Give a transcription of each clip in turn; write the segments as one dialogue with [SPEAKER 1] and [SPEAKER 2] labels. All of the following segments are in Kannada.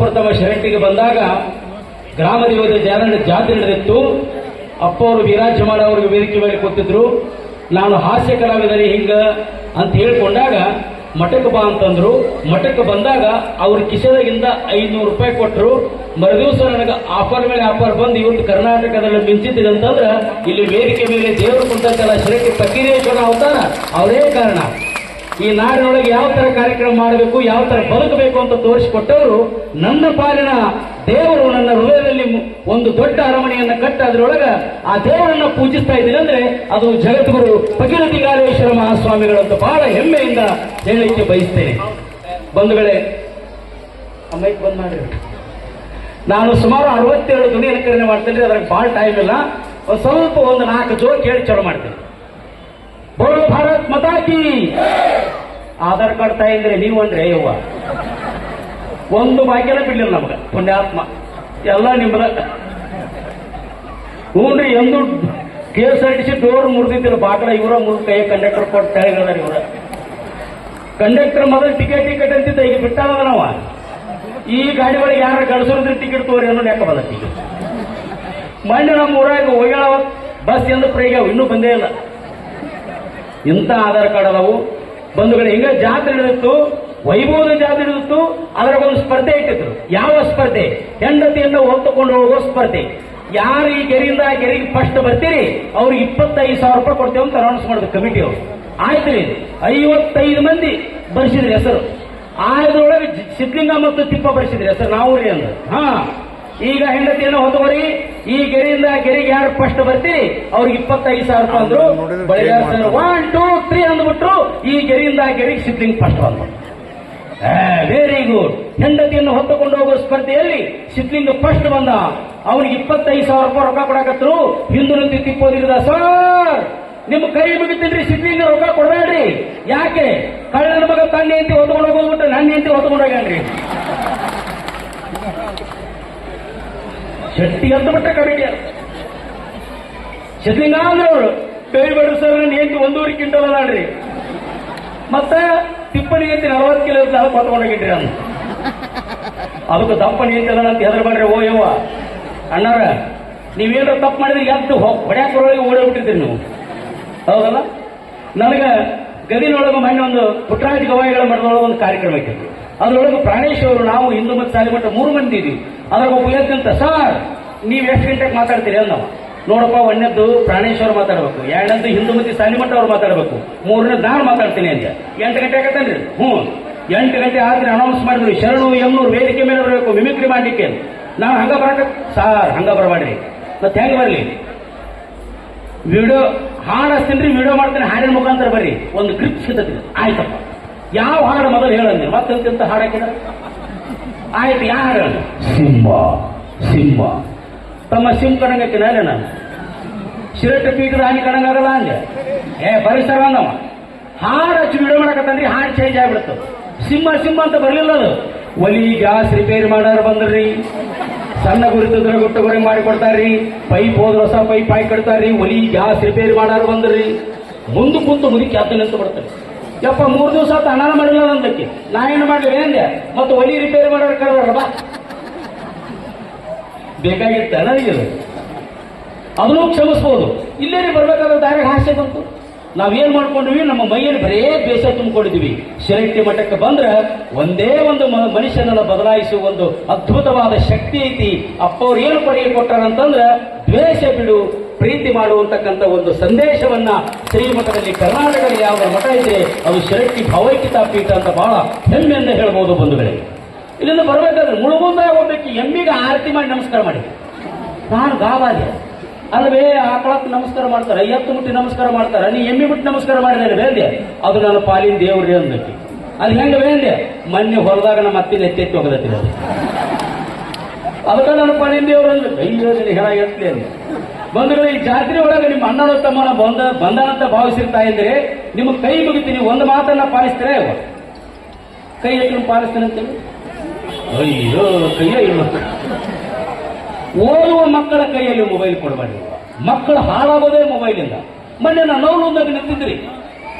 [SPEAKER 1] ಪ್ರಥಮ ಶರಣಿಗೆ ಬಂದಾಗ ಗ್ರಾಮ ದೇವತೆ ಜಾತ್ರೆ ನಡೆದಿತ್ತು. ಅಪ್ಪ ಅವರು ವೀರಾಜಮಾಡ ಅವರಿಗೆ ವೇದಿಕೆ ಮೇಲೆ ಕೂತಿದ್ರು. ನಾನು ಹಾಸ್ಯ ಕಲಾವಿದರಿ ಹಿಂಗ ಅಂತ ಹೇಳ್ಕೊಂಡಾಗ ಮಠಕ್ಕೆ ಬಾ ಅಂತಂದ್ರು. ಮಠಕ್ಕೆ ಬಂದಾಗ ಅವ್ರ ಕಿಶದಾಗಿಂದ ಐನೂರು ರೂಪಾಯಿ ಕೊಟ್ಟರು ಮರುದಿವಸ ನನಗೆ ಆಫರ್ ಮೇಲೆ ಆಫರ್ ಬಂದು ಇವತ್ತು ಕರ್ನಾಟಕದಲ್ಲಿ ಮಿಂಚಿದ್ದೆ ಅಂತಂದ್ರೆ ಇಲ್ಲಿ ವೇದಿಕೆ ಮೇಲೆ ದೇವರು ಕುಂತಂತೆಲ್ಲ ಶರಣಿ ಫಕೀರೇಶ್ವರ ಅವತಾರ. ಅವರೇ ಕಾರಣ. ಈ ನಾಡಿನೊಳಗೆ ಯಾವ ತರ ಕಾರ್ಯಕ್ರಮ ಮಾಡಬೇಕು, ಯಾವ ತರ ಬದುಕಬೇಕು ಅಂತ ತೋರಿಸಿಕೊಟ್ಟವರು, ನನ್ನ ಪಾಲಿನ ದೇವರು ನನ್ನ ಹೃದಯದಲ್ಲಿ ಒಂದು ದೊಡ್ಡ ಅರಮನೆಯನ್ನು ಕಟ್ಟ ಅದರೊಳಗೆ ಆ ದೇವರನ್ನ ಪೂಜಿಸ್ತಾ ಇದ್ದೀನಿ ಅಂದ್ರೆ ಅದು ಜಗದ್ಗುರು ಮಹಾಸ್ವಾಮಿಗಳು ಅಂತ ಬಹಳ ಹೆಮ್ಮೆಯಿಂದ ಹೇಳಲಿಕ್ಕೆ ಬಯಸ್ತೇನೆ. ಬಂಧುಗಳೇ ಅಮ್ಮೈಕ್ ಬಂದ್ ಮಾಡ್ರಿ. ನಾನು ಸುಮಾರು ಅರವತ್ತೇಳು ಧ್ವನಿ ಅನುಕರಣೆ ಮಾಡ್ತೇನೆ ಅದ್ರಾಗ ಬಹಳ ಟೈಮ್ ಇಲ್ಲ. ಒಂದು ಸ್ವಲ್ಪ, ಒಂದು ನಾಲ್ಕು ಜೋಕ್ ಹೇಳಿ ಚಲೋ ಮಾಡ್ತೇನೆ. ಭಾರತ ಭಾರತ್ ಮತಾಕಿ ಆಧಾರ್ ಕಾರ್ಡ್ ತಾಯಿದ್ರೆ ನೀವು ಅಂದ್ರೆ ಯವ್ವ. ಒಂದು ಭಾಗ್ಯನ ಬಿಡ್ಲಿಲ್ಲ ನಮ್ಗೆ, ಪುಣ್ಯಾತ್ಮ. ಎಲ್ಲ ನಿಮ್ಮದ ಹ್ಞೂನ್ರಿ ಎಂದು K S R T C door ಮುರಿದಿದ್ದಿಲ್ಲ ಬಾಕಲ ಇವರ ಮೂರು ಕೈ ಕಂಡಕ್ಟರ್ ಕೊಟ್ಟು ಇವರ. ಕಂಡಕ್ಟರ್ ಮೊದಲು ಟಿಕೆಟ್ ಟಿಕೆಟ್ ಅಂತಿದ್ದ, ಈಗ ಬಿಟ್ಟಾದ ನಾವ. ಈ ಗಾಡಿ ಒಳಗೆ ಯಾರು ಗಳಿಸೋದ್ರೆ ಟಿಕೆಟ್ ತೋರಿ ಅನ್ನೋ ಲೆಕ್ಕ ಬಂದ ಟಿಕೆಟ್ ಮೊನ್ನೆ ನಮ್ಮ ಊರಾಗ ಹೋಗ್ಯಾಳ ಬಸ್ ಎಂದು ಪ್ರೇಗ್ಯಾವ ಇನ್ನೂ ಬಂದೇ ಇಲ್ಲ. ಇಂಥ ಆಧಾರ್ ಕಾರ್ಡ್ ಅದಾವು. ಬಂಧುಗಳು ಹಿಂಗ ಜಾತ್ರೆ ನಡೆದಿತ್ತು, ವೈಭವದ ಜಾತ್ರೆ ನಡೆದಿತ್ತು ಒಂದು ಸ್ಪರ್ಧೆ ಇಟ್ಟಿದ್ರು. ಯಾವ ಸ್ಪರ್ಧೆ? ಹೆಂಡತಿಯನ್ನ ಹೊತ್ತುಕೊಂಡು ಹೋಗುವ ಸ್ಪರ್ಧೆ. ಯಾರು ಈ ಗೆರೆಯಿಂದ ಗೆರೆಗೆ ಫಸ್ಟ್ ಬರ್ತೀರಿ? ಅವ್ರಿಗೆ ಇಪ್ಪತ್ತೈದು ಸಾವಿರ ರೂಪಾಯಿ ಕೊಡ್ತೇವೆ ಅಂತ ಅನೌನ್ಸ್ ಮಾಡಿದ್ರು ಕಮಿಟಿ ಅವರು. ಆಯ್ತು ರೀ ಐವತ್ತೈದು ಮಂದಿ ಬರ್ಸಿದ್ರಿ ಹೆಸರು. ಆಯ್ದೊಳಗೆ ಸಿದ್ದಲಿಂಗ ಮತ್ತು ತಿಪ್ಪ ಬರ್ಸಿದ್ರಿ ಹೆಸರು. ನಾವು ರೀ ಅಂದ್ರೆ. ಹಾ. ಈಗ ಹೆಂಡತಿಯನ್ನು ಹೊತ್ತುವರಿ ಈ ಗೆರೆಯಿಂದ ಗೆರೆಗೆ ಯಾರು ಫಸ್ಟ್ ಬರ್ತೀರಿ ಅವ್ರಿಗೆ ಇಪ್ಪತ್ತೈದು ಸಾವಿರ ರೂಪಾಯಿ ಅಂದ್ರು. Baligar sir one two three ಅಂದ್ಬಿಟ್ರು ಈ ಗೆರೆಯಿಂದ ಗೆರೆಗೆ ಸಿದ್ಲಿಂಗ್ ಫಸ್ಟ್ ಬಂದ್ರು ವೆರಿ ಗುಡ್ ಹೆಂಡತಿಯನ್ನು ಹೊತ್ತುಕೊಂಡು ಹೋಗುವ ಸ್ಪರ್ಧೆಯಲ್ಲಿ ಸಿದ್ಲಿಂಗ ಫಸ್ಟ್ ಬಂದ. ಅವನಿಗೆ ಇಪ್ಪತ್ತೈದು ಸಾವಿರ ರೂಪಾಯಿ ರೊಕ್ಕ ಕೊಡಕತ್ರು. ಹಿಂದೂ ನಿಂತು ತಿಪ್ಪೋದಿರದ ಸರ್ ನಿಮ್ಮ ಕೈ ಮುಗಿತೀನಿ ಸಿದ್ಲಿಂಗ ರೊಕ್ಕ ಕೊಡಬೇಡ್ರಿ. ಯಾಕೆ? ಕಳ್ಳನ ಮಗ ತನ್ನ ಹೆಂಡತಿ ಹೊತ್ಕೊಂಡು ಹೋಗ್ಬಿಟ್ಟು ನನ್ನ ಹೆಂಡತಿ ಹೊತ್ಕೊಂಡು ಹೋಗ್ಯಾನ್ರಿ. ಶೆಟ್ಟಿ ಅಂತ ಬಿಟ್ಟ ಅಂದ್ರೆ ಅವರು ಕೈ ನನ್ನ ಹೆಂಡತಿ ಒಂದೂವರೆ ಕ್ವಿಂಟಲ್ ಅದಾಳ್ರಿ ಮತ್ತೆ ತಿಪ್ಪನಿ ಎತ್ತಿ ನಲವತ್ತು ಕಿಲೋ ಸಹ ಹೊತ್ಕೊಂಡೋಗಿಟ್ರಿ ಅಂತ ಅದಕ್ಕೆ ದಪ್ಪಣಿ ಐತಲ್ಲ ಅಂತ ಹೆದರ್ ಮಾಡ್ರಿ ಓ ಯವ್ವ. ಅಣ್ಣಾರ, ನೀವೇನೋ ತಪ್ಪು ಮಾಡಿದ್ರೆ, ಎದ್ದು ಹೊಡ್ಯಾಕ ಬರೋಳಿಗೆ ಓಡೋಗ್ಬಿಟ್ಟಿರ್ತೀರಿ ನೀವು. ಹೌದಲ್ಲ? ನನಗೆ ಗದಿನೊಳಗೆ ಮೊನ್ನೆ ಒಂದು ಪುಟ್ಟರಾಜ ಗವಾಯಿಗಳ ಮಠದೊಳಗೆ ಒಂದು ಕಾರ್ಯಕ್ರಮ ಇತ್ತು. ಅದ್ರೊಳಗೆ ಪ್ರಾಣೇಶ್ವರು ನಾವು ಹಿಂದೂ ಮತ್ತು ಸಾಲಿಮಠ ಮೂರು ಮಂದಿ ಇದೀವಿ. ಅದ್ರಾಗ ಒಬ್ಬ ಹೇಳ್ತಂತ ಸರ್, ನೀವು ಎಷ್ಟು ಗಂಟೆಗೆ ಮಾತಾಡ್ತೀರಿ? ಅಂದವ ನೋಡಪ್ಪ, ಒಂದನೇದ್ದು ಪ್ರಾಣೇಶ್ವರ ಮಾತಾಡಬೇಕು, ಎರಡನೇದ್ದು ಹಿಂದೂ ಮತ್ತು ಸಾಲಿಮಠ ಅವ್ರು ಮಾತಾಡಬೇಕು, ಮೂರನೇದು ನಾನು ಮಾತಾಡ್ತೀನಿ ಅಂತ. ಎಂಟು ಗಂಟೆ ಆಗತ್ತನ್ರಿ? ಹ್ಞೂ. ಎಂಟು ಗಂಟೆ ಆದ್ರೆ ಅನೌನ್ಸ್ ಮಾಡಿದ್ರು, ಶರಣು ಎಮ್ನೂರು ವೇದಿಕೆ ಮೇಲೆ ಬರಬೇಕು ಮಿಮಿಕ್ರಿ ಮಾಡಲಿಕ್ಕೆ ನಾವು ಹಂಗ ಬರಕ ಸಾರ್, ಹಂಗ ಬರಬೇಡ್ರಿ ಮತ್ತೆ ಹೆಂಗೆ ಬರಲಿ? ವಿಡಿಯೋ ಹಾಡಿಸ್ತೀನಿ ರೀ ವಿಡಿಯೋ ಮಾಡ್ತೀನಿ, ಹಾಡಿನ ಮುಖಾಂತರ ಬರ್ರಿ. ಒಂದು ಗ್ರಿಪ್ ಸಿಗ್ತದೆ ಆಯ್ತಪ್ಪ. ಯಾವ ಹಾಡು ಮೊದಲು ಹೇಳಂದ್ರೆ ಮತ್ತೆ ಹಾಡು ಹಾಕಿದ ಆಯ್ತು ಯಾರು ಹಾಡು ಸಿಂಹ ಸಿಂಹ. ತಮ್ಮ ಸಿಂಹ ಕಣಂಗಕ್ಕೆ ನಾನು ನಾನು. ಶಿರಟ್ಟು ಪೀಠದ ಹಾನಿ ಕಣಂಗಾಗಲ್ಲ ಅಂದೆ. ಏ, ಪರಿಸರ ಅಂದವ. ಹಾಡು ಹಚ್ಚಿ ವಿಡಿಯೋ ಮಾಡಕತ್ತಂದ್ರಿ ಹಾಡು ಚೇಂಜ್ ಆಗ್ಬಿಡ್ತು. ಸಿಂಹ ಸಿಂಹ ಅಂತ ಬರಲಿಲ್ಲ ಅದು. ಒಲಿ, ಗ್ಯಾಸ್ ರಿಪೇರಿ ಮಾಡೋರು ಬಂದ್ರಿ. ಸಣ್ಣ ಗುರುತಿದ್ರೆ ಗುಟ್ಟು ಗುರಿ ಮಾಡಿ ಕೊಡ್ತಾರ್ರಿ. ಪೈಪ್ ಹೋದ್ರೆ ಹೊಸ ಪೈಪ್ ಹಾಕಿ ಕೊಡ್ತಾರ್ರಿ ಒಲಿ, ಗ್ಯಾಸ್ ರಿಪೇರಿ ಮಾಡೋರು ಬಂದ್ರಿ. ಮುಂದೆ ಕುಂತು ಮುದಿ ಹತ್ತು ನಿಂತು ಬಿಡ್ತಾರೆ ಯಪ್ಪ, ಮೂರು ದಿವಸ ಆತ ಮಾಡಿಲ್ಲ ನಂದಕ್ಕೆ ನಾ ಏನು ಮಾಡ್ಲಿ ಏನ್ದೆ ಮತ್ತೆ ಒಲಿ ರಿಪೇರಿ ಮಾಡೋರು ಕರೆದಾರ, ಬಾ. ಬೇಕಾಗಿತ್ತ ಇಲ್ಲ ಅದನ್ನು ಕ್ಷಮಿಸ್ಬೋದು. ಇಲ್ಲೇ ಬರ್ಬೇಕಾದ್ರೆ ದಾರಿ ಹಾಸ್ಯ ಬಂತು. ನಾವೇನ್ ಮಾಡ್ಕೊಂಡ್ವಿ? ನಮ್ಮ ಮೈಯಲ್ಲಿ ಬರೇ ದ್ವೇಷ ತುಂಬಿಕೊಂಡಿದ್ವಿ ಶಿರಟ್ಟಿ ಮಠಕ್ಕೆ ಬಂದ್ರೆ ಒಂದೇ ಒಂದು ಮನುಷ್ಯನನ್ನ ಬದಲಾಯಿಸುವ ಒಂದು ಅದ್ಭುತವಾದ ಶಕ್ತಿ ಐತಿ. ಅಪ್ಪ ಅವ್ರು ಏನು ಕೊಡುಗೆ ಕೊಟ್ಟಾರಂತಂದ್ರ, ದ್ವೇಷ ಬಿಡು ಪ್ರೀತಿ ಮಾಡುವಂತಕ್ಕಂಥ ಒಂದು ಸಂದೇಶವನ್ನ ಶ್ರೀಮಠದಲ್ಲಿ ಕರ್ನಾಟಕದಲ್ಲಿ ಯಾವ ಮಠ ಇದೆ ಅದು ಶರಟ್ಟಿ ಭಾವೈಕ್ಯತಾ ಪೀಠ ಅಂತ ಬಹಳ ಹೆಮ್ಮೆಯಿಂದ ಹೇಳ್ಬೋದು ಬಂಧುಗಳಿಗೆ ಇಲ್ಲಿಂದ ಬರಬೇಕಾದ್ರೆ ಮುಳುಗುಂದ ಹೋಗ್ಬೇಕು, ಎಮ್ಮಿಗೆ ಆರತಿ ಮಾಡಿ ನಮಸ್ಕಾರ ಮಾಡಿ. ನಾನು ಗಾವಾದೆ ಅಲ್ವೇ ಆಕಳಕ್ಕೆ ನಮಸ್ಕಾರ ಮಾಡ್ತಾರೆ, ಐವತ್ತು ಮುಟ್ಟಿ ನಮಸ್ಕಾರ ಮಾಡ್ತಾರೆ, ನೀ ಎಮ್ಮಿ ಬಿಟ್ಟು ನಮಸ್ಕಾರ ಮಾಡಿದ್ರೆ ಬೇಂದೆ ಅದು ನನ್ನ ಪಾಲಿನ ದೇವ್ರಿ ಅಂದಕ್ಕೆ. ಅಲ್ಲಿ ಹೆಂಗೆ ಬೇಂದೆ ಮೊನ್ನೆ ಹೊರದಾಗ ನಮ್ಮ ಅತ್ತಿನ ಎತ್ತೆತ್ತಿ ಹೋಗದತ್ತಿ ಅದು. ಅದಕ್ಕೆ ನನ್ನ ಪಾಲಿನ ದೇವ್ರು ಅಂದ್ರೆ ಅಯ್ಯೋ ಹೆಣ ಎತ್ತಲಿ ಬಂದ್ರೆ ಈ ಜಾತ್ರೆ ಒಳಗೆ ನಿಮ್ಮ ಅಣ್ಣನ ತಮ್ಮನ ಬಂದ ಅಂತ ಭಾವಿಸಿರ್ತಾ ಇದ್ರೆ ನಿಮ್ಮ ಕೈ ಮುಗಿತೀನಿ ಒಂದು ಮಾತನ್ನ ಪಾಲಿಸ್ತೀರ ಕೈ ಎತ್ತು ಪಾಲಿಸ್ತಾನೆ ಅಂತೇಳಿ. ಅಯ್ಯೋ, ಕೈಯ ಓದುವ ಮಕ್ಕಳ ಕೈಯಲ್ಲಿ ಮೊಬೈಲ್ ಕೊಡಬಾರ್ದು ಮಕ್ಕಳು ಹಾಳಾಗೋದೇ ಮೊಬೈಲಿಂದ ಮೊನ್ನೆ ನಾನು ನೋವು ನಿಂತಿದ್ರಿ.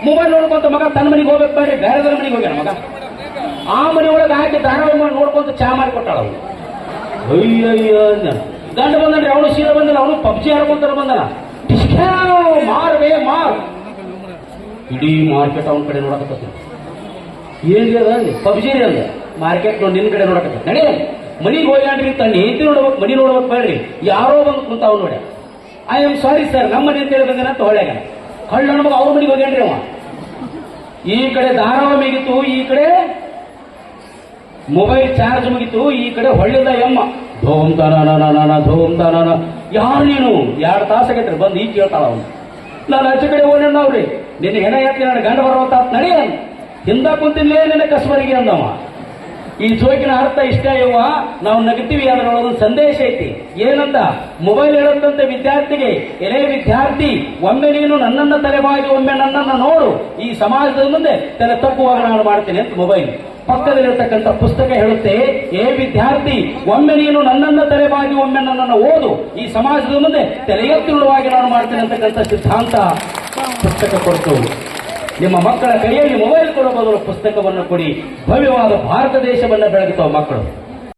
[SPEAKER 1] ಮೊಬೈಲ್ ನೋಡ್ಕೊಂತ ಮಗ ತನ್ನ ಮನೆಗೆ ಹೋಗ್ಬೇಕು ಬೇರೆ ಬೇರೆ ಮನೆಗೆ ಹೋಗ್ಯಾನ ಮಗ. ಆ ಮನೆ ಒಳಗೆ ಹಾಕಿ ಧಾರಾವಾಹಿ ಮಾಡಿ ನೋಡ್ಕೊಂತ ಚಾ ಮಾಡಿ ಕೊಟ್ಟಾಳ ಅಯ್ಯಯ್ಯೋ. ಗಂಡ ಬಂದ್ರೆ ಅವನು ಸೀದಾ ಬಂದನ ಅವನು ಪಬ್ಜಿ ಬಂದನ ಟಿಸ್ಕ್ಯಾವ್, ಮಾರ್ವೇ ಮಾರ್ ಇಡೀ ಮಾರ್ಕೆಟ್ ಅವನ ಕಡೆ ನೋಡಕತ್ತ ಏನ್ರಿ ಪಬ್ಜಿ ರೀ ಮಾರ್ಕೆಟ್ ನೋಡಿ ನಿನ್ನ ಕಡೆ ನೋಡಕತ್ತ ನಡಿ. ಮನಿಗೆ ಹೋಗ್ಯಾಂಡ್ರಿ ತನ್ನ ಹೆಂಡತಿ ನೋಡ್ಬೇಕು ಮನಿ ನೋಡ್ಬೇಕು ಬೇಡ್ರಿ. ಯಾರೋ ಬಂದು ಕುಂತ ಅವ್ನು ನೋಡಿ. ಐ ಆಮ್ ಸಾರಿ ಸರ್ ನಮ್ಮ ಮನೆ ಅಂತ ಹೇಳಿ ಬಂದನ ಅಂತ ಕಳ್ಳ ನಮಗೆ ಅವ್ರ ಮನೆಗೆ ಹೋಗ್ಯಾನ್ರಿ ಅವ. ಈ ಕಡೆ ಧಾರಾವಾಹಿ ಮುಗಿತು ಈ ಕಡೆ ಮೊಬೈಲ್ ಚಾರ್ಜ್ ಮುಗಿತು ಈ ಕಡೆ ಹೊಳ್ಳಿದ ಎಮ್ಮ. ಧೋಮ್ ತಾನ ಧೋಮ್ ತನನ ಯಾರು ನೀನು? ಎರಡು ತಾಸು ಆಗೈತ್ರಿ ಬಂದು ಈಗ ಕೇಳ್ತಾಳ ಅವನು. ನಾನು ಆಚೆ ಕಡೆ ಅವ್ರಿ ನಿನ್ನ ಹೆಣ ಹೇಳ್ತೀನಿ ನಾನು ಗಂಡ ಬರುವಂತ ನಡಿ ನಡೆ ಹಿಂದ ಕುಂತಿಲ್ಲೇ ನಿನ್ನ ಕಸ್ಬರಿಗೆ ಅಂದವ. ಈ ಜೋಕಿನ ಅರ್ಥ ಇಷ್ಟ ಇವ ನಾವು ನಗತೀವಿ, ಅದರೊಳಗೊಂದು ಸಂದೇಶ ಐತಿ. ಏನಂತ? ಮೊಬೈಲ್ ಹೇಳುತ್ತಂತೆ ವಿದ್ಯಾರ್ಥಿಗೆ, ಎಲೆ ವಿದ್ಯಾರ್ಥಿ, ಒಮ್ಮೆ ನೀನು ನನ್ನನ್ನ ತಲೆಬಾಗಿ ಒಮ್ಮೆ ನನ್ನನ್ನು ನೋಡು. ಈ ಸಮಾಜದ ಮುಂದೆ ತಲೆ ತಪ್ಪುವಾಗ ನಾನು ಮಾಡ್ತೇನೆ ಅಂತ ಮೊಬೈಲ್. ಪಕ್ಕದಲ್ಲಿರ್ತಕ್ಕಂಥ ಪುಸ್ತಕ ಹೇಳುತ್ತೆ, ಏ ವಿದ್ಯಾರ್ಥಿ, ಒಮ್ಮೆ ನೀನು ನನ್ನನ್ನ ತಲೆಬಾಗಿ ಒಮ್ಮೆ ನನ್ನನ್ನು ಓದು. ಈ ಸಮಾಜದ ಮುಂದೆ ಎತ್ತಿ ನಾನು ಮಾಡ್ತೇನೆ ಅಂತಕ್ಕಂಥ ಸಿದ್ಧಾಂತ ಪುಸ್ತಕ ಕೊಡ್ತು. ನಿಮ್ಮ ಮಕ್ಕಳ ಕೈಯಲ್ಲಿ ಮೊಬೈಲ್ ಕೊಡೋ ಬದಲು ಪುಸ್ತಕವನ್ನು ಕೊಡಿ. ಭವ್ಯವಾದ ಭಾರತ ದೇಶವನ್ನು ಬೆಳಗುತ್ತವೆ ಮಕ್ಕಳು.